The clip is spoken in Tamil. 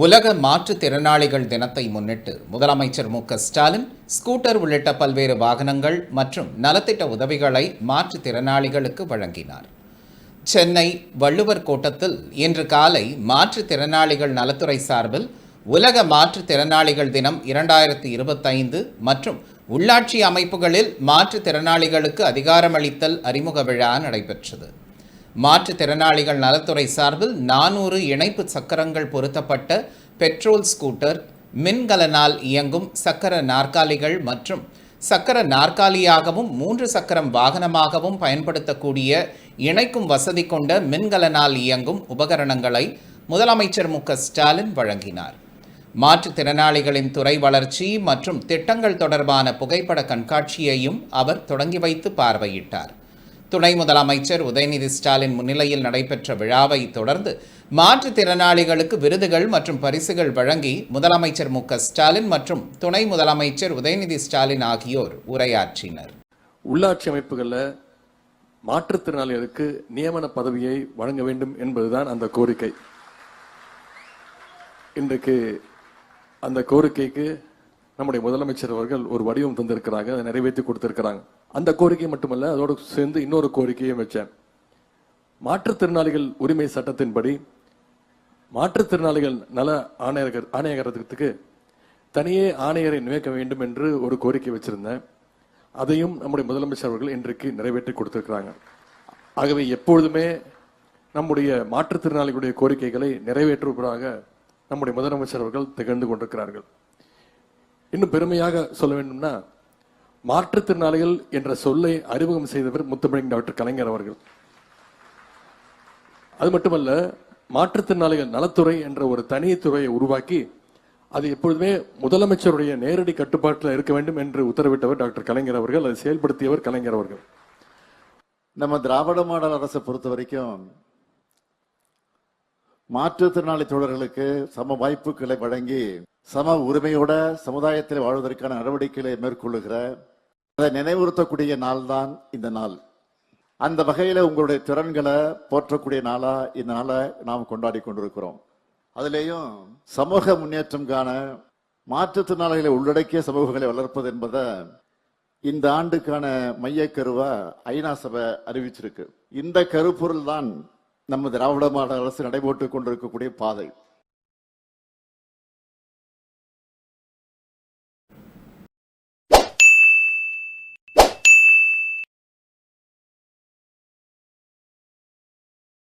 உலக மாற்றுத்திறனாளிகள் தினத்தை முன்னிட்டு முதலமைச்சர் மு க ஸ்டாலின் ஸ்கூட்டர் உள்ளிட்ட பல்வேறு வாகனங்கள் மற்றும் நலத்திட்ட உதவிகளை மாற்றுத்திறனாளிகளுக்கு வழங்கினார். சென்னை வள்ளுவர் கோட்டத்தில் இன்று காலை மாற்றுத்திறனாளிகள் நலத்துறை சார்பில் உலக மாற்றுத்திறனாளிகள் தினம் இரண்டாயிரத்தி இருபத்தைந்து மற்றும் உள்ளாட்சி அமைப்புகளில் மாற்றுத்திறனாளிகளுக்கு அதிகாரமளித்தல் அறிமுக விழா நடைபெற்றது. மாற்றுத்திறனாளிகள் நலத்துறை சார்பில் நானூறு இணைப்பு சக்கரங்கள் பொருத்தப்பட்ட பெட்ரோல் ஸ்கூட்டர் மின்கலனால் இயங்கும் சக்கர நாற்காலிகள் மற்றும் சக்கர நாற்காலியாகவும் மூன்று சக்கரம் வாகனமாகவும் பயன்படுத்தக்கூடிய இணைக்கும் வசதி கொண்ட மின்கலனால் இயங்கும் உபகரணங்களை முதலமைச்சர் மு ஸ்டாலின் வழங்கினார். மாற்றுத்திறனாளிகளின் துறை வளர்ச்சி மற்றும் திட்டங்கள் தொடர்பான புகைப்பட கண்காட்சியையும் அவர் தொடங்கி வைத்து பார்வையிட்டார். துணை முதலமைச்சர் உதயநிதி ஸ்டாலின் முன்னிலையில் நடைபெற்ற விழாவை தொடர்ந்து மாற்றுத்திறனாளிகளுக்கு விருதுகள் மற்றும் பரிசுகள் வழங்கி முதலமைச்சர் மு ஸ்டாலின் மற்றும் துணை முதலமைச்சர் உதயநிதி ஸ்டாலின் ஆகியோர் உரையாற்றினர். உள்ளாட்சி அமைப்புகளில் மாற்றுத்திறனாளிகளுக்கு நியமன பதவியை வழங்க வேண்டும் என்பதுதான் அந்த கோரிக்கை. இன்றைக்கு அந்த கோரிக்கைக்கு நம்முடைய முதலமைச்சர் அவர்கள் ஒரு வடிவம் தந்திருக்கிறாங்க அதை நிறைவேற்றி கொடுத்திருக்கிறாங்க. அந்த கோரிக்கை மட்டுமல்ல அதோடு சேர்ந்து இன்னொரு கோரிக்கையும் வச்சேன். மாற்றுத்திறனாளிகள் உரிமை சட்டத்தின்படி மாற்றுத்திறனாளிகள் நல ஆணையகர் ஆணையகரத்துக்கு தனியே ஆணையரை நியமிக்க வேண்டும் என்று ஒரு கோரிக்கை வச்சிருந்தேன். அதையும் நம்முடைய முதலமைச்சர் அவர்கள் இன்றைக்கு நிறைவேற்றி கொடுத்திருக்கிறாங்க. ஆகவே எப்பொழுதுமே நம்முடைய மாற்றுத்திறனாளிகளுடைய கோரிக்கைகளை நிறைவேற்றுவதாக நம்முடைய முதலமைச்சர் அவர்கள் திகழ்ந்து கொண்டிருக்கிறார்கள். இன்னும் பெருமையாக சொல்ல வேண்டும்னா மாற்றுத்திறனாளிகள் என்ற சொல்லை அறிமுகம் செய்தவர் முத்தமிழ் டாக்டர் கலைஞர் அவர்கள். அது மட்டுமல்ல மாற்றுத்திறனாளிகள் நலத்துறை என்ற ஒரு தனி துறையை உருவாக்கி அது எப்பொழுதுமே முதலமைச்சருடைய நேரடி கட்டுப்பாட்டில் இருக்க வேண்டும் என்று உத்தரவிட்டவர் டாக்டர் கலைஞர் அவர்கள் அதை செயல்படுத்தியவர் கலைஞர் அவர்கள். நம்ம திராவிட மாடல் அரசை பொறுத்த வரைக்கும் மாற்றுத்திறனாளி தோழர்களுக்கு சம வாய்ப்புகளை வழங்கி சம உரிமையோட சமுதாயத்தில் வாழ்வதற்கான நடவடிக்கைகளை மேற்கொள்ளுகிற அதை நினைவுறுத்தக்கூடிய நாள் தான் இந்த நாள். அந்த வகையில் உங்களுடைய திறன்களை போற்றக்கூடிய நாளா இந்த நாளை நாம் கொண்டாடி கொண்டிருக்கிறோம். அதுலேயும் சமூக முன்னேற்றம் காண மாற்றுத்திறனாளிகளை உள்ளடக்கிய சமூகங்களை வளர்ப்பது என்பதை இந்த ஆண்டுக்கான மைய ஐநா சபை அறிவிச்சிருக்கு. இந்த கருப்பொருள் தான் நம்ம திராவிட மாடல் அரசு நடைபோட்டு கொண்டிருக்கக்கூடிய பாதை.